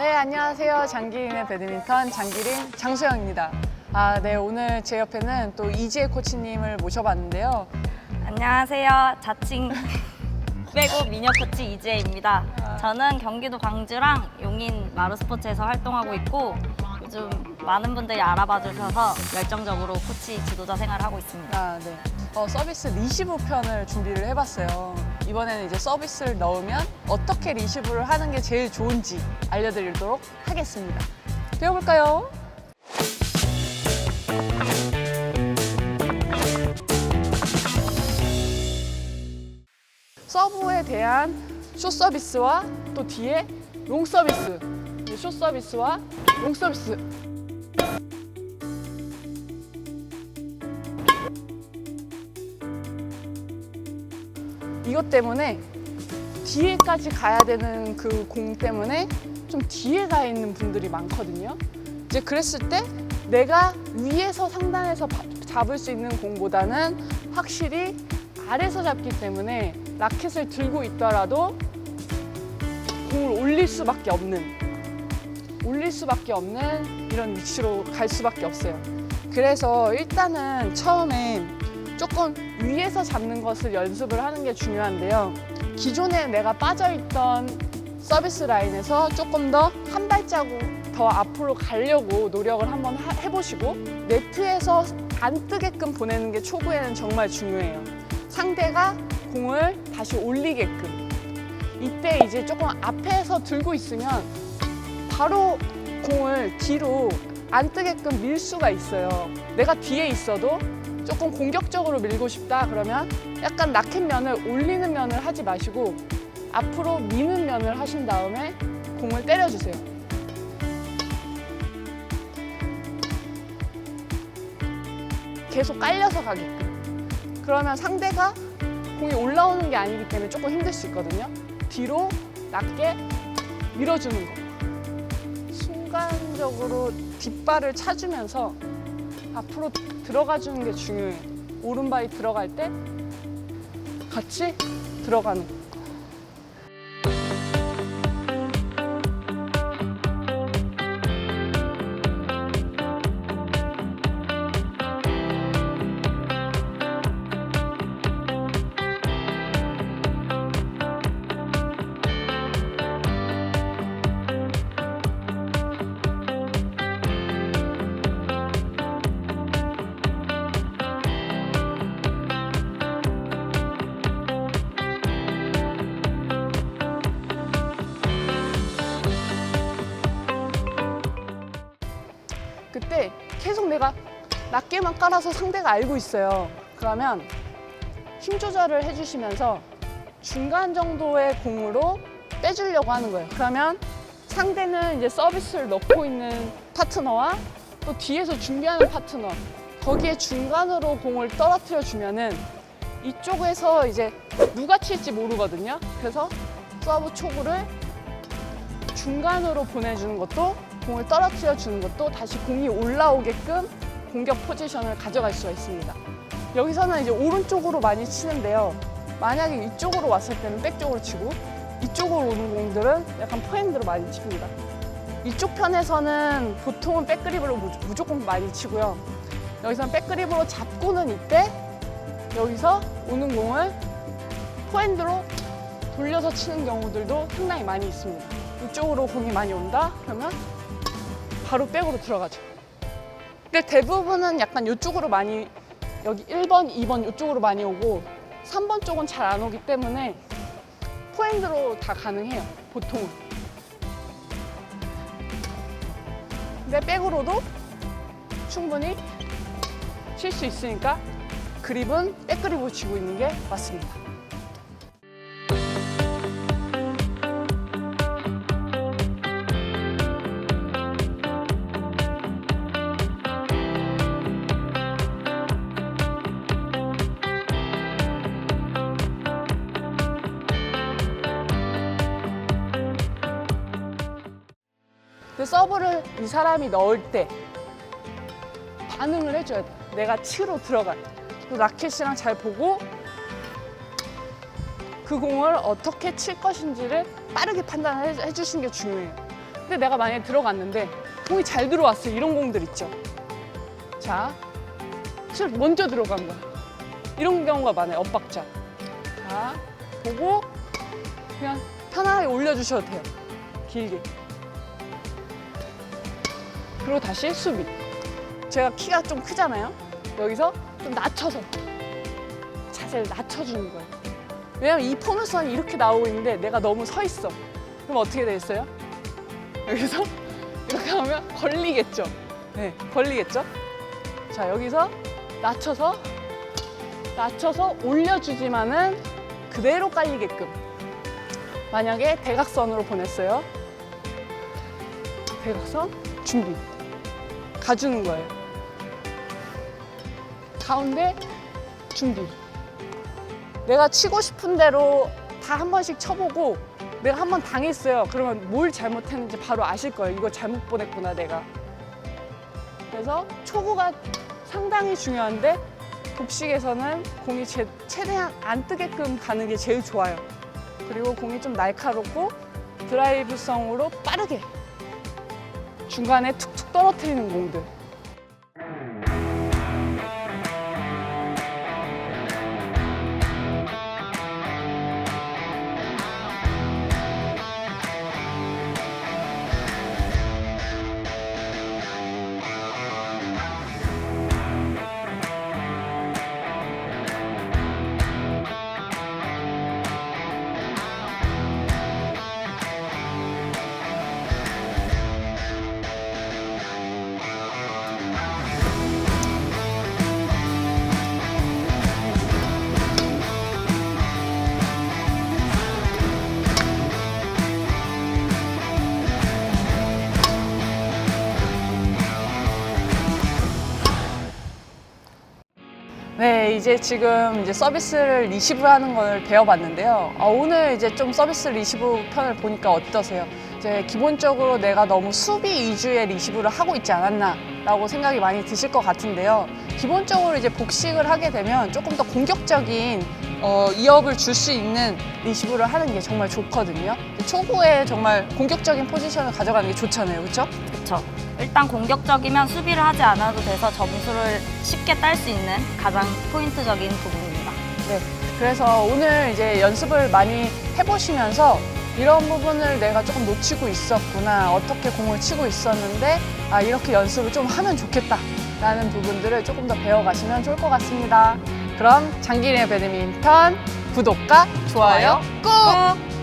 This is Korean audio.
네, 안녕하세요. 장기린의 배드민턴 장기린 장수영입니다. 아, 네, 오늘 제 옆에는 또 이지혜 코치님을 모셔봤는데요. 안녕하세요. 자칭 빼고 미녀 코치 이지혜입니다. 저는 경기도 광주랑 용인 마루스포츠에서 활동하고 있고 요즘 많은 분들이 알아봐 주셔서 열정적으로 코치 지도자 생활을 하고 있습니다. 아, 네. 어, 서비스 리시브 편을 준비를 해봤어요. 이번에는 이제 서비스를 넣으면 어떻게 리시브를 하는 게 제일 좋은지 알려드리도록 하겠습니다. 배워볼까요? 서브에 대한 숏 서비스와 또 뒤에 롱 서비스, 숏 서비스와 롱 서비스 이것 때문에 뒤에까지 가야 되는 그 공 때문에 좀 뒤에 가 있는 분들이 많거든요. 이제 그랬을 때 내가 위에서 상단에서 바- 잡을 수 있는 공보다는 확실히 아래서 잡기 때문에 라켓을 들고 있더라도 공을 올릴 수밖에 없는 올릴 수밖에 없는 이런 위치로 갈 수밖에 없어요. 그래서 일단은 처음에 조금 위에서 잡는 것을 연습을 하는 게 중요한데요. 기존에 내가 빠져있던 서비스 라인에서 조금 더 한 발자국 더 앞으로 가려고 노력을 한번 하- 해보시고 네트에서 안 뜨게끔 보내는 게 초구에는 정말 중요해요. 상대가 공을 다시 올리게끔. 이때 이제 조금 앞에서 들고 있으면 바로 공을 뒤로 안 뜨게끔 밀 수가 있어요. 내가 뒤에 있어도 조금 공격적으로 밀고 싶다 그러면 약간 라켓 면을 올리는 면을 하지 마시고 앞으로 미는 면을 하신 다음에 공을 때려주세요. 계속 깔려서 가게끔. 그러면 상대가 공이 올라오는 게 아니기 때문에 조금 힘들 수 있거든요. 뒤로 낮게 밀어주는 거. 순간적으로 뒷발을 차주면서 앞으로 들어가 주는 게 중요해요. 오른발이 들어갈 때 같이 들어가는 때 계속 내가 낮게만 깔아서 상대가 알고 있어요. 그러면 힘 조절을 해주시면서 중간 정도의 공으로 빼주려고 하는 거예요. 그러면 상대는 이제 서비스를 넣고 있는 파트너와 또 뒤에서 준비하는 파트너 거기에 중간으로 공을 떨어뜨려 주면은 이쪽에서 이제 누가 칠지 모르거든요. 그래서 서브 초구를 중간으로 보내주는 것도 공을 떨어뜨려 주는 것도 다시 공이 올라오게끔 공격 포지션을 가져갈 수가 있습니다. 여기서는 이제 오른쪽으로 많이 치는데요. 만약에 이쪽으로 왔을 때는 백쪽으로 치고 이쪽으로 오는 공들은 약간 포핸드로 많이 칩니다. 이쪽 편에서는 보통은 백그립으로 무- 무조건 많이 치고요. 여기서는 백그립으로 잡고는 이때 여기서 오는 공을 포핸드로 돌려서 치는 경우들도 상당히 많이 있습니다. 이쪽으로 공이 많이 온다? 그러면 바로 백으로 들어가죠. 근데 대부분은 약간 이쪽으로 많이 여기 1번, 2번 이쪽으로 많이 오고 3번 쪽은 잘 안 오기 때문에 포핸드로 다 가능해요. 보통은. 근데 백으로도 충분히 칠 수 있으니까 그립은 백그립으로 쥐고 있는 게 맞습니다. 그 서브를 이 사람이 넣을 때 반응을 해줘야 돼. 내가 치로 들어갈. 그 라켓이랑 잘 보고 그 공을 어떻게 칠 것인지를 빠르게 판단을 해- 해주시는 게 중요해요. 근데 내가 만약에 들어갔는데 공이 잘 들어왔어. 이런 공들 있죠. 자, 실 먼저 들어간 거야. 이런 경우가 많아요. 엇박자. 자, 보고 그냥 편안하게 올려주셔도 돼요. 길게. 그리고 다시 수비. 제가 키가 좀 크잖아요. 여기서 좀 낮춰서 자세를 낮춰주는 거예요. 왜냐면 이 포물선이 이렇게 나오고 있는데 내가 너무 서 있어. 그럼 어떻게 되겠어요? 여기서 이렇게 하면 걸리겠죠. 네, 걸리겠죠. 자, 여기서 낮춰서 낮춰서 올려주지만은 그대로 깔리게끔. 만약에 대각선으로 보냈어요. 대각선 준비. 가주는 거예요. 가운데 준비. 내가 치고 싶은 대로 다 한 번씩 쳐보고 내가 한 번 당했어요. 그러면 뭘 잘못했는지 바로 아실 거예요. 이거 잘못 보냈구나, 내가. 그래서 초구가 상당히 중요한데 복식에서는 공이 제- 최대한 안 뜨게끔 가는 게 제일 좋아요. 그리고 공이 좀 날카롭고 드라이브성으로 빠르게 중간에 툭툭 떨어뜨리는 공들. 이제 지금 이제 서비스를 리시브 하는 걸 배워봤는데요. 아, 오늘 이제 좀 서비스 리시브 편을 보니까 어떠세요? 이제 기본적으로 내가 너무 수비 위주의 리시브를 하고 있지 않았나라고 생각이 많이 드실 것 같은데요. 기본적으로 이제 복식을 하게 되면 조금 더 공격적인 어, 이업을 줄 수 있는 리시브를 하는 게 정말 좋거든요. 초구에 정말 공격적인 포지션을 가져가는 게 좋잖아요, 그렇죠? 그렇죠. 일단 공격적이면 수비를 하지 않아도 돼서 점수를 쉽게 딸 수 있는 가장 포인트적인 부분입니다. 네. 그래서 오늘 이제 연습을 많이 해보시면서 이런 부분을 내가 조금 놓치고 있었구나. 어떻게 공을 치고 있었는데, 아, 이렇게 연습을 좀 하면 좋겠다. 라는 부분들을 조금 더 배워가시면 좋을 것 같습니다. 그럼 장기리의 배드민턴 구독과 좋아요 꾹!